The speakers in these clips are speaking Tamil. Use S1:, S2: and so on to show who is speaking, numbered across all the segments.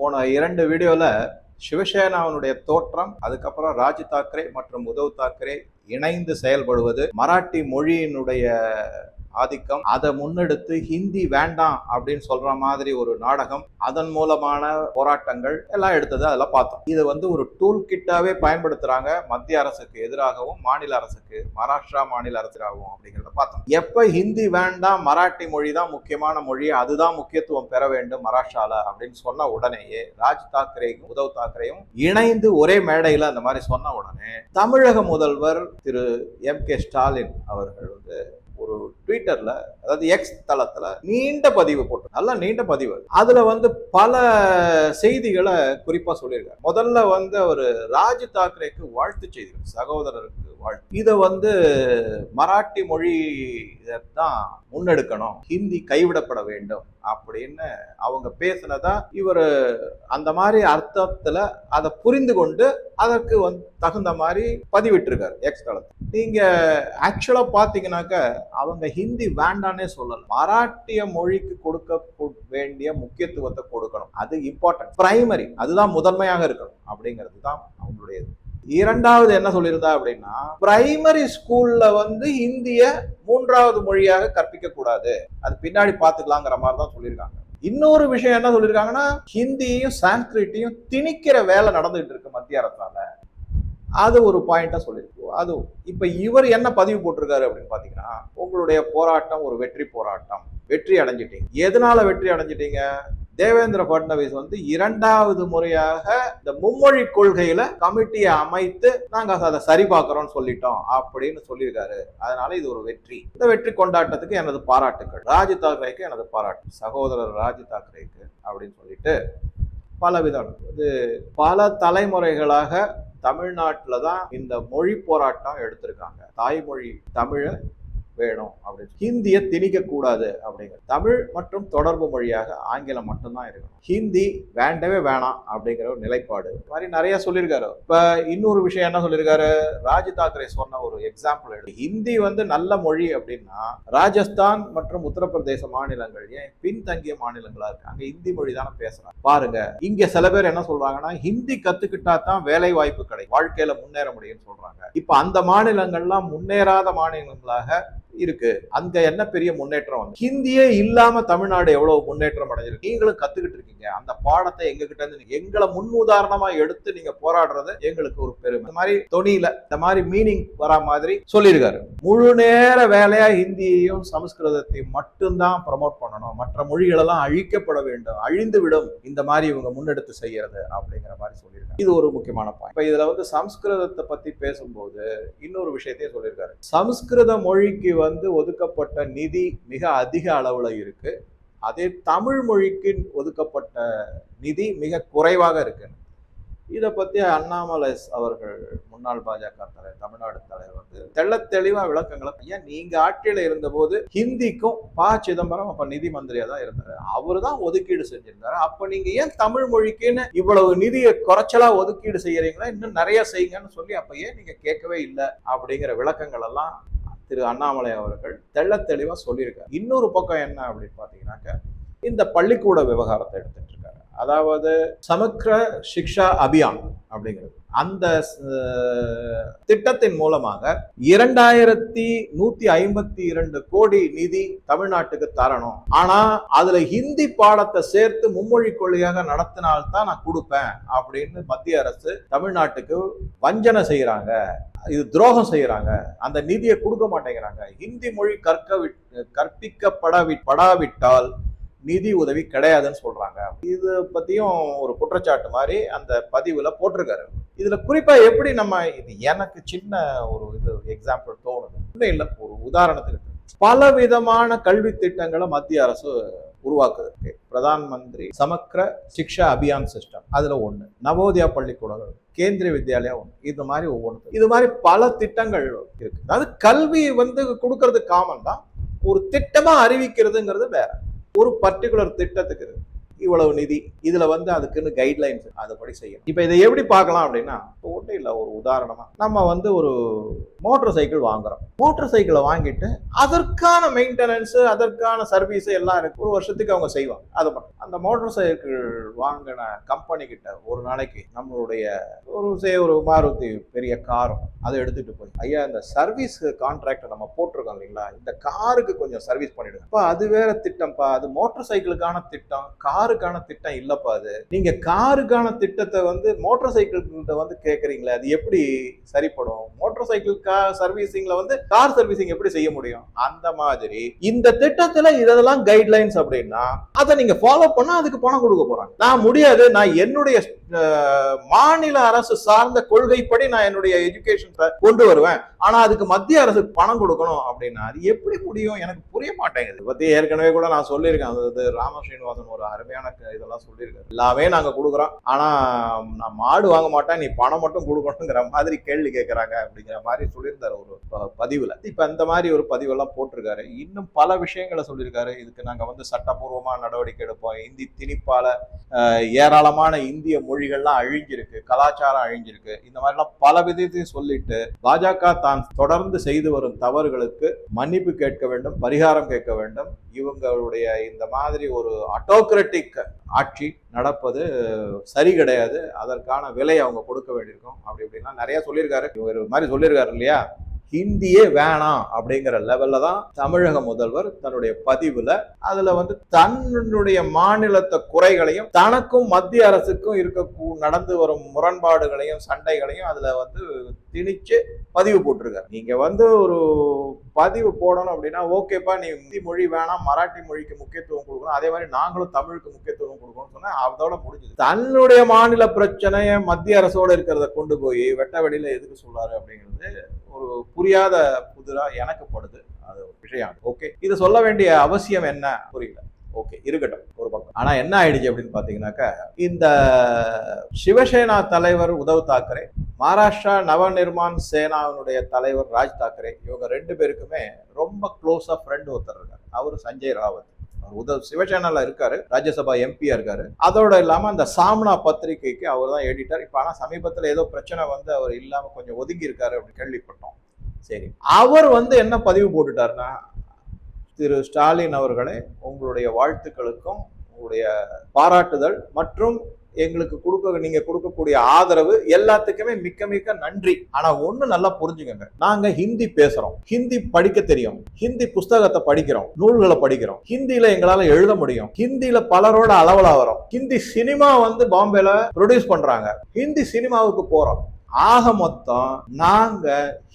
S1: போன இரண்டு வீடியோவில் சிவசேனாவினுடைய தோற்றம் அதுக்கப்புறம் ராஜ் தாக்கரே மற்றும் உத்தவ் தாக்கரே இணைந்து செயல்படுவது மராட்டி மொழியினுடைய ஆதிக்கம் அதை முன்னெடுத்து ஹிந்தி வேண்டாம் அப்படின்னு சொல்ற மாதிரி ஒரு நாடகம் அதன் மூலமான போராட்டங்கள் எல்லாம் எடுத்தது அதெல்லாம் பார்த்தோம். இதை வந்து ஒரு டூல் கிட்டாவே பயன்படுத்துறாங்க மத்திய அரசுக்கு எதிராகவும் மாநில அரசுக்கு மகாராஷ்டிரா மாநில அரசாகவும் அப்படிங்கிறத பார்த்தோம். எப்ப ஹிந்தி வேண்டாம் மராட்டி மொழி தான் முக்கியமான மொழி அதுதான் முக்கியத்துவம் பெற வேண்டும் மகாராஷ்டிரால அப்படின்னு சொன்ன உடனேயே ராஜ் தாக்கரேயும் உத்தவ் தாக்கரேயும் இணைந்து ஒரே மேடையில் அந்த மாதிரி சொன்ன உடனே தமிழக முதல்வர் திரு எம் கே ஸ்டாலின் அவர்கள் வந்து ஒரு ட்விட்டர்ல அதாவது எக்ஸ் தளத்துல நீண்ட பதிவு போட்டு நல்லா நீண்ட பதிவு அதுல வந்து பல செய்திகளை குறிப்பா சொல்லியிருக்காரு. முதல்ல வந்து அவர் ராஜ் தாக்கரேக்கு வாழ்த்து செய்திகள் சகோதரருக்கு வாழ்த்து இதை வந்து மராட்டி மொழி தான் முன்னெடுக்கணும். ஹிந்தி கைவிடப்பட வேண்டும் அப்படின்னு அவங்க பேசினதா இவர் அந்த மாதிரி அர்த்தத்தில் அதை புரிந்து கொண்டு அதற்கு வந்து தகுந்த மாதிரி பதிவிட்டிருக்காரு எக்ஸ் தளத்தில். ஆக்சுவலாக ஆக்சுவலா அவங்க ஹிந்தி வேண்டான்னே சொல்லலாம் மராட்டிய மொழிக்கு கொடுக்க வேண்டிய முக்கியத்துவத்தை கொடுக்கணும். அது இம்பார்ட்டன்ட் பிரைமரி அதுதான் முதன்மையாக இருக்கணும் அப்படிங்கிறது தான் அவங்களுடைய இது. இரண்டாவது என்ன சொல்லியிருந்தா அப்படின்னா பிரைமரி ஸ்கூல்ல வந்து ஹிந்திய மூன்றாவது மொழியாக கற்பிக்க கூடாது அது பின்னாடி பாத்துக்கலாங்கிற மாதிரி தான் சொல்லியிருக்காங்க. இன்னொரு விஷயம் என்ன சொல்லியிருக்காங்கன்னா ஹிந்தியையும் சான்ஸ்கிரிட்டையும் திணிக்கிற வேலை நடந்துகிட்டு இருக்கு மத்திய அரசால. அது ஒரு பாயிண்டா சொல்லியிருக்கு. அது இப்ப இவர் என்ன பதிவு போட்டிருக்காரு அப்படின்னு பாத்தீங்கன்னா உங்களுடைய போராட்டம் ஒரு வெற்றி போராட்டம். வெற்றி அடைஞ்சிட்டீங்க. எதனால வெற்றி அடைஞ்சிட்டீங்க? தேவேந்திர பட்னவிஸ் வந்து இரண்டாவது முறையாக இந்த மும்மொழி கொள்கையில கமிட்டியை அமைத்து நாங்க அதை சரி பார்க்கறோம்னு சொல்லிட்டோம் அப்படின்னு சொல்லியிருக்காரு. அதனால இது ஒரு வெற்றி. இந்த வெற்றி கொண்டாட்டத்துக்கு எனது பாராட்டுக்கள். ராஜ் தாக்கரேக்கு எனது பாராட்டு. சகோதரர் ராஜ் தாக்கரேக்கு அப்படின்னு சொல்லிட்டு பலவிதம் இது பல தலைமுறைகளாக தமிழ்நாட்டில் தான் இந்த மொழி போராட்டம் எடுத்திருக்காங்க. தாய்மொழி தமிழை வேணும் அப்படின்னு ஹிந்தியை திணிக்க கூடாது அப்படிங்கிற தமிழ் மற்றும் தொடர்பு மொழியாக ஆங்கிலம் மட்டும்தான் இருக்கணும். ஹிந்தி வேண்டவே வேணாம் அப்படிங்கிற ஒரு நிலைப்பாடு. மாதிரி நிறைய சொல்லியிருக்காரு. இப்ப இன்னொரு விஷயம் என்ன சொல்லியிருக்காரு? ராஜ் தாக்கரே சொன்ன ஒரு எக்ஸாம்பிள் எடு ஹிந்தி வந்து நல்ல மொழி அப்படின்னா ராஜஸ்தான் மற்றும் உத்தரப்பிரதேச மாநிலங்கள் ஏன் பின்தங்கிய மாநிலங்களா இருக்கு? அங்க ஹிந்தி மொழி தானே பேசுறாங்க. பாருங்க இங்க சில பேர் என்ன சொல்றாங்கன்னா ஹிந்தி கத்துக்கிட்டா தான் வேலை வாய்ப்பு கிடைக்கும். வாழ்க்கையில முன்னேற முடியும்னு சொல்றாங்க. இப்ப அந்த மாநிலங்கள்லாம் முன்னேறாத மாநிலங்களாக இருக்கு. அங்க என்ன பெரிய முன்னேற்றம் வந்து? ஹிந்தியே இல்லாம தமிழ்நாடு எவ்வளவு முன்னேற்றம் அடைஞ்சிருக்கு? நீங்களும் கத்துக்கிட்டு இருக்கீங்க. அந்த பாடத்தை எங்க கிட்ட இருந்து எங்களை முன் உதாரணமா எடுத்து நீங்க போராடுறது எங்களுக்கு ஒரு பெருமை. இந்த மாதிரி தொனியில இந்த மாதிரி மீனிங் வரா மாதிரி சொல்லியிருக்காரு. முழு நேர வேலையா ஹிந்தியையும் சமஸ்கிருதத்தையும் மட்டும்தான் ப்ரமோட் பண்ணணும். மற்ற மொழிகளெல்லாம் அழிக்கப்பட வேண்டும். அழிந்து விடும் இந்த மாதிரி இவங்க முன்னெடுத்து செய்யறது அப்படிங்கிற மாதிரி சொல்லியிருக்காங்க இது ஒரு முக்கியமான பாயிண்ட் இப்ப இதுல வந்து சமஸ்கிருதத்தை பத்தி பேசும்போது இன்னொரு விஷயத்தையும் சொல்லியிருக்காரு. சமஸ்கிருத மொழிக்கு வந்து ஒதுக்கப்பட்ட நிதி மிக அதிக அளவில் இருக்கு. அதே தமிழ் மொழிக்கு ஒதுக்கப்பட்ட நிதி மிக குறைவாக இருக்கு. இதை பற்றி அண்ணாமலை அவர்கள் முன்னாள் பாஜக தலைவர் தமிழ்நாடு தலைவர் வந்து தெள்ள தெளிவாக விளக்கங்களை ஏன் நீங்கள் ஆட்சியில் இருந்தபோது ஹிந்திக்கும் ப. சிதம்பரம் அப்போ நிதி மந்திரியாக தான் இருந்தார். அவர் தான் ஒதுக்கீடு செஞ்சிருந்தாரு. அப்போ நீங்கள் ஏன் தமிழ் மொழிக்குன்னு இவ்வளவு நிதியை குறைச்சலாக ஒதுக்கீடு செய்கிறீங்களா இன்னும் நிறைய செய்யுங்கன்னு சொல்லி அப்போ ஏன் நீங்கள் கேட்கவே இல்லை? அப்படிங்கிற விளக்கங்கள் எல்லாம் திரு அண்ணாமலை அவர்கள் தெள்ள தெளிவாக சொல்லியிருக்காரு. இன்னொரு பக்கம் என்ன அப்படின்னு பார்த்தீங்கன்னாக்க இந்த பள்ளிக்கூட விவகாரத்தை எடுத்துட்டு இருக்காரு. அதாவது சமக்ர சிக்ஷா அபியான் அப்படிங்கிறது. அந்த திட்டத்தின் மூலமாக இரண்டாயிரத்தி நூத்தி ஐம்பத்தி இரண்டு கோடி நிதி தமிழ்நாட்டுக்கு தரணும். ஆனா அதுல ஹிந்தி பாடத்தை சேர்த்து மும்மொழி கொள்கையாக நடத்தினால்தான் நான் கொடுப்பேன் அப்படின்னு மத்திய அரசு தமிழ்நாட்டுக்கு வஞ்சனை செய்யறாங்க. இது துரோகம் செய்யறாங்க. அந்த நிதியை கொடுக்க மாட்டேங்கிறாங்க. ஹிந்தி மொழி கற்க விட்- கற்பிக்கப்படவி படாவிட்டால் நிதி உதவி கிடையாதுன்னு சொல்றாங்க. இது பத்தியும் ஒரு குற்றச்சாட்டு மாதிரி அந்த பதிவுல போட்டிருக்காரு. இதுல குறிப்பா எப்படி நம்ம இது எனக்கு சின்ன ஒரு இது எக்ஸாம்பிள் தோணுது. இன்னும் இல்லை ஒரு உதாரணத்துக்கு பல விதமான கல்வி திட்டங்களை மத்திய அரசு உருவாக்குது. பிரதான் மந்திரி சமக்ர சிக்ஷா அபியான் சிஸ்டம் அதுல ஒண்ணு. நவோதயா பள்ளிக்கூடங்கள் கேந்திரிய வித்யாலயா ஒன்று இது மாதிரி ஒவ்வொன்று இது மாதிரி பல திட்டங்கள் இருக்கு. அதாவது கல்வி வந்து கொடுக்கறது காமன் தான். ஒரு திட்டமா அறிவிக்கிறதுங்கிறது வேற. ஒரு பர்டிகுலர் திட்டத்துக்கு இவ்வளவு நிதி இதுல வந்து அதுக்குன்னு கைட்லைன்ஸ் அதுபடி செய்யும் இப்போ இதை எப்படி பார்க்கலாம் அப்படின்னா இப்போ ஒன்றும் இல்லை ஒரு உதாரணமா நம்ம வந்து ஒரு மோட்டர் சைக்கிள் வாங்குறோம். மோட்டர் சைக்கிளை வாங்கிட்டு அதற்கான மெயின்டெனன்ஸ் அதற்கான சர்வீஸ் எல்லாம் இருக்கு. ஒரு வருஷத்துக்கு அவங்க செய்வாங்க. அதை மட்டும். அந்த மோட்டர் சைக்கிள் வாங்கின கம்பெனி கிட்ட ஒரு நாளைக்கு நம்மளுடைய ஒரு சே ஒரு மாருதி பெரிய காரும் அதை எடுத்துட்டு போய் ஐயா இந்த சர்வீஸ் கான்ட்ராக்டை நம்ம போட்டிருக்கோம் இல்லைங்களா? இந்த காருக்கு கொஞ்சம் சர்வீஸ் பண்ணிடுங்க. இப்போ அது வேற திட்டம்ப்பா அது மோட்டர் சைக்கிளுக்கான திட்டம் காருக்கான திட்டம் இல்லப்பா அது. நீங்க காருக்கான திட்டத்தை வந்து மோட்டார் சைக்கிள்கிட்ட வந்து கேக்குறீங்களே அது எப்படி சரிப்படும்? மோட்டார் சைக்கிள் கார் சர்வீசிங்ல வந்து கார் சர்வீசிங் எப்படி செய்ய முடியும்? அந்த மாதிரி. இந்த திட்டத்துல இதெல்லாம் கைட்லைன்ஸ் அப்படின்னா அதை நீங்க ஃபாலோ பண்ணா அதுக்கு பணம் கொடுக்க போறாங்க. நான் முடியாது நான் என்னுடைய மாநில அரசு சார்ந்த கொள்கைப்படி நான் என்னுடைய எஜுகேஷன் கொண்டு வருவேன். ஆனா அதுக்கு மத்திய அரசுக்கு பணம் கொடுக்கணும் அப்படின்னா அது எப்படி முடியும்? எனக்கு புரிய மாட்டேங்குது. இதை பத்தி ஏற்கனவே கூட நான் சொல்லியிருக்கேன். அது ராம ஸ்ரீனிவாசன் ஒரு அருமையான க- இதெல்லாம் சொல்லியிருக்காரு. எல்லாமே நாங்க கொடுக்குறோம். ஆனா நான் மாடு வாங்க மாட்டேன். நீ பணம் மட்டும் கொடுக்கணுங்கிற மாதிரி கேள்வி கேட்கறாங்க அப்படிங்கிற மாதிரி சொல்லியிருந்தாரு ஒரு ப- பதிவுல. இப்ப இந்த மாதிரி ஒரு பதிவெல்லாம் போட்டிருக்காரு. இன்னும் பல விஷயங்களை சொல்லியிருக்காரு. இதுக்கு நாங்க வந்து சட்டப்பூர்வமான நடவடிக்கை எடுப்போம். இந்தி திணிப்பால ஏராளமான இந்திய மொழி மொழிகள்லாம் அழிஞ்சிருக்கு கலாச்சாரம் அழிஞ்சிருக்கு. இந்த மாதிரிலாம் பல விதத்தையும் சொல்லிட்டு பாஜக தான் தொடர்ந்து செய்து வரும் தவறுகளுக்கு மன்னிப்பு கேட்க வேண்டும் பரிகாரம் கேட்க வேண்டும். இவங்களுடைய இந்த மாதிரி ஒரு அட்டோக்ரட்டிக் ஆட்சி நடப்பது சரி கிடையாது. அதற்கான விலை அவங்க கொடுக்க வேண்டியிருக்கும். அப்படி இப்படின்னா நிறைய சொல்லியிருக்காரு. இவர் ஒரு மாதிரி சொல்லியிருக்காரு இல்லையா? ஹிந்தியே வேணாம் அப்படிங்கிற லெவல்ல தான் தமிழக முதல்வர் தன்னுடைய பதிவுல அதுல வந்து தன்னுடைய மாநிலத்தை குறைகளையும் தனக்கும் மத்திய அரசுக்கும் இருக்க நடந்து வரும் முரண்பாடுகளையும் சண்டைகளையும் அதுல வந்து திணிச்சு பதிவு போட்டிருக்காரு. நீங்க வந்து ஒரு பதிவு போடணும் அப்படின்னா ஓகேப்பா நீ ஹிந்தி மொழி வேணாம் மராட்டி மொழிக்கு முக்கியத்துவம் கொடுக்கணும். அதே மாதிரி நாங்களும் தமிழுக்கு முக்கியத்துவம் கொடுக்கணும்னு சொன்னா அதோட முடிஞ்சது. தன்னுடைய மாநில பிரச்சனையை மத்திய அரசோட இருக்கிறத கொண்டு போய் வெட்ட வெளியில எதுக்கு சொல்றாரு அப்படிங்கிறது ஒரு புரியாத புதிரா எனக்கு படுது. அது ஒரு விஷயம். ஓகே இது சொல்ல வேண்டிய அவசியம் என்ன? புரியல. ஓகே இருக்கட்டும். ஒரு பக்கம். ஆனா என்ன ஆயிடுச்சு அப்படின்னு பாத்தீங்கன்னாக்கா இந்த சிவசேனா தலைவர் உத்தவ் தாக்கரே மகாராஷ்டிரா நவநிர்மான் சேனாவினுடைய தலைவர் ராஜ் தாக்கரே இவங்க ரெண்டு பேருக்குமே ரொம்ப க்ளோஸா ஃப்ரெண்ட் ஒருத்தர் இருக்காரு. அவரு சஞ்சய் ராவத். உதவ் சிவசேனால இருக்காரு ராஜ்யசபா எம்பியா இருக்காரு. அதோட இல்லாம அந்த சாம்னா பத்திரிகைக்கு அவர் தான் எடிட்டர் இப்ப ஆனா சமீபத்துல ஏதோ பிரச்சனை வந்து அவர் இல்லாம கொஞ்சம் ஒதுங்கி இருக்காரு அப்படின்னு கேள்விப்பட்டோம். சரி. அவர் வந்து என்ன பதிவு போட்டுட்டாருன்னா திரு ஸ்டாலின் அவர்களே உங்களுடைய வாழ்த்துக்களுக்கும் உங்களுடைய பாராட்டுதல் மற்றும் எங்களுக்கு கொடுக்க நீங்க கொடுக்கக்கூடிய ஆதரவு எல்லாத்துக்குமே மிக்க மிக்க நன்றி. ஆனா ஒண்ணு நல்லா புரிஞ்சுக்கங்க. நாங்க ஹிந்தி பேசுறோம். ஹிந்தி படிக்க தெரியும். ஹிந்தி புஸ்தகத்தை படிக்கிறோம். நூல்களை படிக்கிறோம். ஹிந்தியில எங்களால எழுத முடியும். ஹிந்தியில பலரோட அளவலா வரும் ஹிந்தி சினிமா வந்து பாம்பேல ப்ரொடியூஸ் பண்றாங்க. ஹிந்தி சினிமாவுக்கு போறோம். ஆக மொத்தம் நாங்க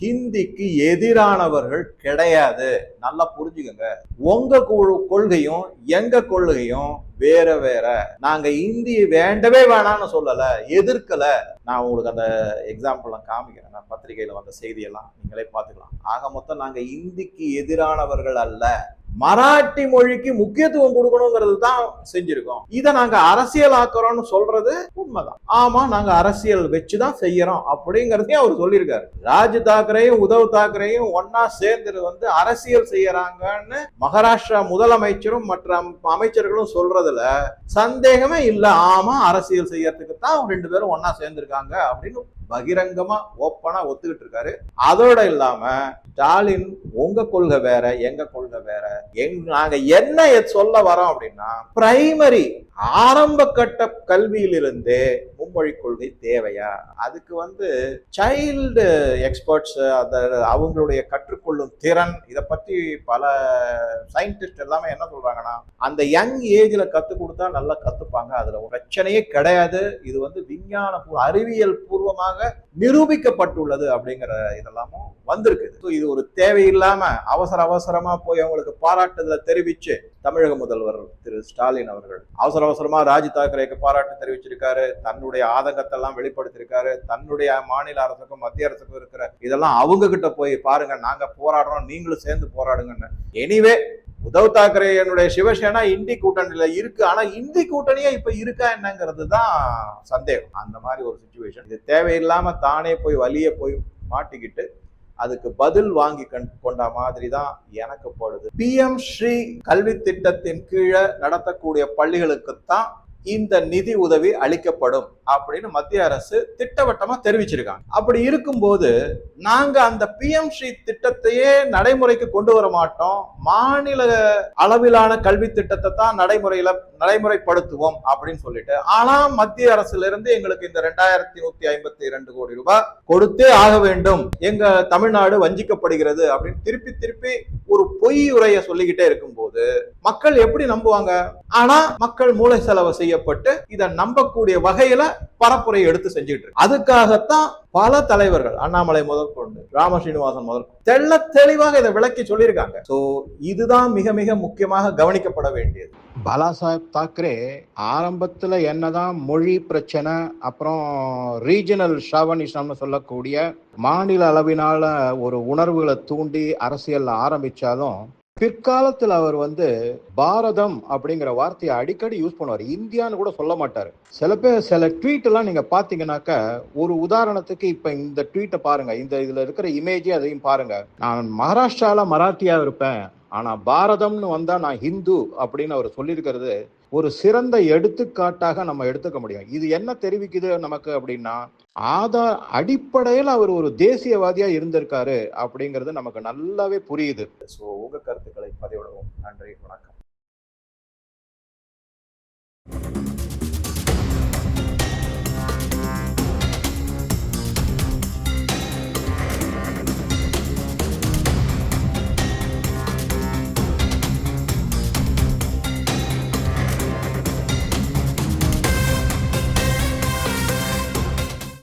S1: ஹிந்திக்கு எதிரானவர்கள் கிடையாது. நல்லா புரிஞ்சுக்கோங்க. உங்க கொள்கையும் எங்க கொள்கையும் வேற வேற. நாங்க இந்தி வேண்டவே வேணாம்னு சொல்லல எதிர்க்கல. நான் உங்களுக்கு அந்த எக்ஸாம்பிள்லாம் காமிக்கிறேன். நான் பத்திரிகையில வந்த செய்தியெல்லாம் நீங்களே பார்த்துக்கலாம். ஆக மொத்தம் நாங்க இந்திக்கு எதிரானவர்கள் அல்ல. மராட்டி மொழிக்கு முக்கியத்துவம் கொடுக்கணுங்கிறது தான் செஞ்சிருக்கோம். இதை நாங்க அரசியல் ஆக்குறோம்னு சொல்றது உண்மைதான். ஆமா நாங்க அரசியல் வச்சுதான் செய்யறோம் அப்படிங்கறதையும் அவர் சொல்லியிருக்காரு. ராஜ் தாக்கரேயும் உத்தவ் தாக்கரேயும் ஒன்னா சேர்ந்து வந்து அரசியல் செய்யறாங்கன்னு மகாராஷ்டிரா முதலமைச்சரும் மற்ற அமைச்சர்களும் சொல்றதுல சந்தேகமே இல்ல. ஆமா அரசியல் செய்யறதுக்கு தான் ரெண்டு பேரும் ஒன்னா சேர்ந்திருக்காங்க அப்படின்னு பகிரங்கமா ஓப்பனா ஒத்துக்கிட்டு இருக்காரு. அதோட இல்லாம ஸ்டாலின் உங்க கொள்கை வேற எங்க கொள்கை வேற? எங் நாங்க என்ன சொல்ல வரோம் அப்படின்னா பிரைமரி ஆரம்ப கட்ட கல்வியிலிருந்தே மும்மொழி கொள்கை தேவையா? அதுக்கு வந்து சைல்டு எக்ஸ்பர்ட்ஸ் அந்த அவங்களுடைய கற்றுக்கொள்ளும் திறன் இதை பத்தி பல சயின்டிஸ்ட் எல்லாமே என்ன சொல்றாங்கன்னா அந்த யங் ஏஜ்ல கத்து கொடுத்தா நல்லா கத்துப்பாங்க. அதுல ஒரு பிரச்சனையே கிடையாது. இது வந்து விஞ்ஞான பூ- அறிவியல் பூர்வமாக நிரூபிக்கப்பட்டுள்ளது அப்படிங்கிற இதெல்லாமும் வந்திருக்கு. இது ஒரு தேவையில்லாம அவசர அவசரமா போய் அவங்களுக்கு பாராட்டுதல தெரிவிச்சு தமிழக முதல்வர் திரு ஸ்டாலின் அவர்கள் அவசர அவசரமா ராஜ் தாக்கரேக்கு பாராட்டு தெரிவிச்சிருக்காரு. தன்னுடைய ஆதங்கத்தை எல்லாம் வெளிப்படுத்திருக்காரு. தன்னுடைய மாநில அரசுக்கும் மத்திய அரசுக்கும் இருக்கிற இதெல்லாம் அவங்க கிட்ட போய் பாருங்க. நாங்க போராடுறோம். நீங்களும் சேர்ந்து போராடுங்கன்னு. எனிவே உத்தவ் தாக்கரே என்னுடைய சிவசேனா இந்தி கூட்டணியில இருக்கு. ஆனா இந்தி கூட்டணியே இப்ப இருக்கா என்னங்கிறது தான் சந்தேகம். அந்த மாதிரி ஒரு சுச்சுவேஷன் இது தேவையில்லாம தானே போய் வலிய போய் மாட்டிக்கிட்டு அதுக்கு பதில் வாங்கி கண் கொண்ட மாதிரி தான் எனக்கு படுது. பிஎம் ஸ்ரீ கல்வி திட்டத்தின் கீழே நடத்தக்கூடிய பள்ளிகளுக்கு தான் இந்த நிதி உதவி அளிக்கப்படும் அப்படின்னு மத்திய அரசு திட்டவட்டமா தெரிவிச்சிருக்காங்க. அப்படி இருக்கும்போது நாங்க அந்த பிஎம் ஸ்ரீ திட்டத்தையே நடைமுறைக்கு கொண்டு வர மாட்டோம். மாநில அளவிலான கல்வி திட்டத்தை தான் நடைமுறையில நடைமுறைப்படுத்துவோம் அப்படின்னு சொல்லிட்டு ஆனா மத்திய அரசுல இருந்து எங்களுக்கு இந்த ரெண்டாயிரத்தி நூத்தி ஐம்பத்தி இரண்டு கோடி ரூபாய் கொடுத்தே ஆக வேண்டும். எங்க தமிழ்நாடு வஞ்சிக்கப்படுகிறது அப்படின்னு திருப்பி திருப்பி ஒரு பொய் உரையை சொல்லிக்கிட்டே இருக்கும்போது மக்கள் எப்படி நம்புவாங்க? ஆனா மக்கள் மூளை செலவு செய்யப்பட்டு இதை நம்பக்கூடிய வகையில பரப்புரை எடுத்து செஞ்சுட்டு இருக்கு. அதுக்காகத்தான் பல தலைவர்கள் அண்ணாமலை முதற்கொண்டு ராம ஸ்ரீனிவாசன் முதற்கொண்டு தெள்ள தெளிவாக இதை விளக்கி சொல்லியிருக்காங்க. சோ இதுதான் மிக மிக முக்கியமாக கவனிக்கப்பட வேண்டியது.
S2: பாலா சாஹேப் தாக்கரே ஆரம்பத்துல என்னதான் மொழி பிரச்சனை அப்புறம் ரீஜனல் ஷாவனிசம்னு சொல்லக்கூடிய மாநில அளவினால ஒரு உணர்வுகளை தூண்டி அரசியல் ஆரம்பிச்சாலும் பிற்காலத்தில் அவர் வந்து பாரதம் அப்படிங்கிற வார்த்தையை அடிக்கடி யூஸ் பண்ணுவார். இந்தியான்னு கூட சொல்ல மாட்டார். சில பேர் சில ட்வீட் எல்லாம் நீங்க பாத்தீங்கன்னாக்க ஒரு உதாரணத்துக்கு இப்ப இந்த ட்வீட்டை பாருங்க. இந்த இதுல இருக்கிற இமேஜே அதையும் பாருங்க. நான் மகாராஷ்டிரால மராட்டியா இருப்பேன். ஆனா பாரதம்னு வந்தா நான் ஹிந்து அப்படின்னு அவர் சொல்லியிருக்கிறது ஒரு சிறந்த எடுத்துக்காட்டாக நம்ம எடுத்துக்க முடியும். இது என்ன தெரிவிக்குது நமக்கு அப்படின்னா ஆதார் அடிப்படையில் அவர் ஒரு தேசியவாதியா இருந்திருக்காரு அப்படிங்கிறது நமக்கு நல்லாவே புரியுது.
S1: ஸோ உங்க கருத்துக்களை பதிவிடவும். நன்றி வணக்கம்.